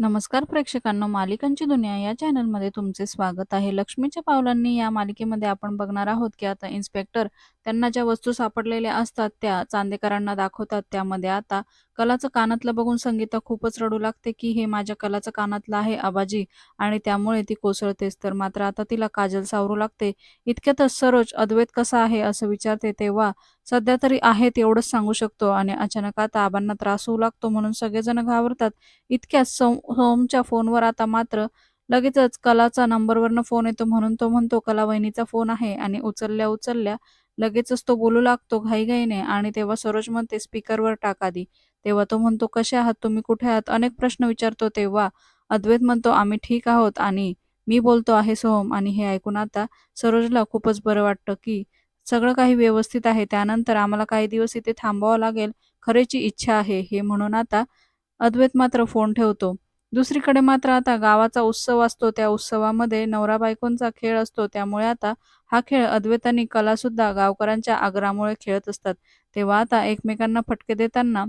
नमस्कार प्रेक्षकांनो मालिकांची दुनिया या चॅनलमध्ये तुमचे स्वागत आहे. लक्ष्मीच्या पावलांनी या मालिकेमध्ये आपण बघणार आहोत की आता इन्स्पेक्टर त्यांना ज्या वस्तू सापडलेल्या असतात त्या चांदेकरांना दाखवतात त्यामध्ये. आता कलाचं कानातलं बघून संगीता खूपच रडू लागते की हे माझ्या कलाचं कानातलं आहे आबाजी आणि त्यामुळे ती कोसळतेच. तर मात्र आता तिला काजल सावरू लागते. इतक्यातच सरोज अद्वैत कसा आहे असं विचारते तेव्हा सध्या तरी आहे तेवढंच सांगू शकतो आणि अचानक आता आबांना त्रास होऊ लागतो म्हणून सगळेजण घाबरतात. इतक्यात सोम सोमच्या फोनवर आता मात्र लगेचच कलाचा नंबरवरनं फोन येतो म्हणून तो म्हणतो कला वहिनीचा फोन आहे. आणि उचलल्या उचलल्या लगेचच तो बोलू लागतो घाईघाईने आणि तेव्हा सरोज म्हणते स्पीकरवर टाक आधी. तेव्हा तो म्हणतो कसे आहात तुम्ही? कुठे आहात? अनेक प्रश्न विचारतो तेव्हा अद्वैत म्हणतो आम्ही ठीक आहोत आणि मी बोलतो आहे सोहम आणि हे ऐकून आता सरोजला खूपच बरं वाटतं की सगळं काही व्यवस्थित आहे. त्यानंतर आम्हाला काही दिवस इथे थांबावं लागेल. खरेची इच्छा आहे. हे म्हणून आता अद्वैत मात्र फोन ठेवतो. दुसरीकडे मात्र आता गावाचा उत्सव असतो त्या उत्सवामध्ये नवरा बायकोंचा खेळ असतो. त्यामुळे आता हा खेळ अद्वैत आणि कला सुद्धा गावकऱ्यांच्या आग्रहामुळे खेळत असतात. तेव्हा आता एकमेकांना फटके देताना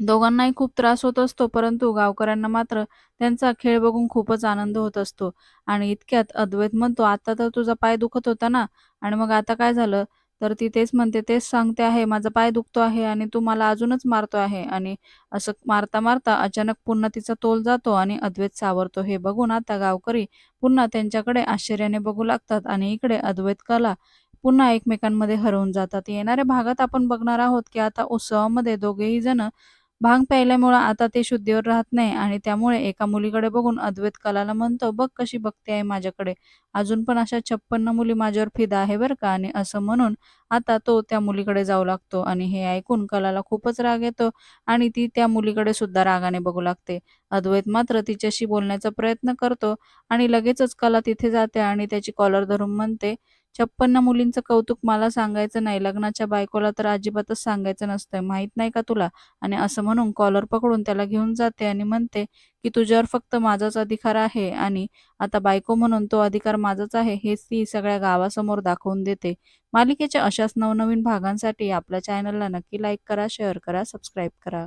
दोघांनाही खूप त्रास होत असतो परंतु गावकऱ्यांना मात्र त्यांचा खेळ बघून खूपच आनंद होत असतो. आणि इतक्यात अद्वैत म्हणतो आता तर तुझा पाय दुखत होता ना. आणि मग आता काय झालं? तर ती तेच म्हणते तेच सांगते आहे माझा पाय दुखतो आहे आणि तू मला अजूनच मारतो आहे. आणि असं मारता मारता अचानक पुन्हा तिचा तोल जातो आणि अद्वैत सावरतो. हे बघून आता गावकरी पुन्हा त्यांच्याकडे आश्चर्याने बघू लागतात आणि इकडे अद्वैत कला पुन्हा एकमेकांमध्ये हरवून जातात. येणाऱ्या भागात आपण बघणार आहोत की आता उत्सवामध्ये दोघेही जण भांग प्यायल्यामुळं आता ते शुद्धीवर राहत नाही आणि त्यामुळे एका मुलीकडे बघून अद्वैत कलाला म्हणतो बघ कशी बघते आहे माझ्याकडे. अजून पण अशा छप्पन्न मुली माझ्यावर फिदा आहे बरं का. आणि असं म्हणून आता तो त्या मुलीकडे जाऊ लागतो आणि हे ऐकून कलाला खूपच राग येतो आणि ती त्या मुलीकडे सुद्धा रागाने बघू लागते. अद्वैत मात्र तिच्याशी बोलण्याचा प्रयत्न करतो आणि लगेचच कला तिथे जाते आणि त्याची कॉलर धरून म्हणते छप्पन्न मुलींचं कौतुक मला सांगायचं नाही. लग्नाच्या बायकोला तर अजिबातच सांगायचं नसतंय. माहीत नाही का तुला? आणि असं म्हणून कॉलर पकडून त्याला घेऊन जाते आणि म्हणते की तुझ्यावर फक्त माझाच अधिकार आहे आणि आता बायको म्हणून तो अधिकार माझाच आहे हेच ती सगळ्या गावासमोर दाखवून देते. मालिकेच्या अशाच नवनवीन भागांसाठी आपल्या चॅनलला नक्की लाईक करा शेअर करा सबस्क्राईब करा.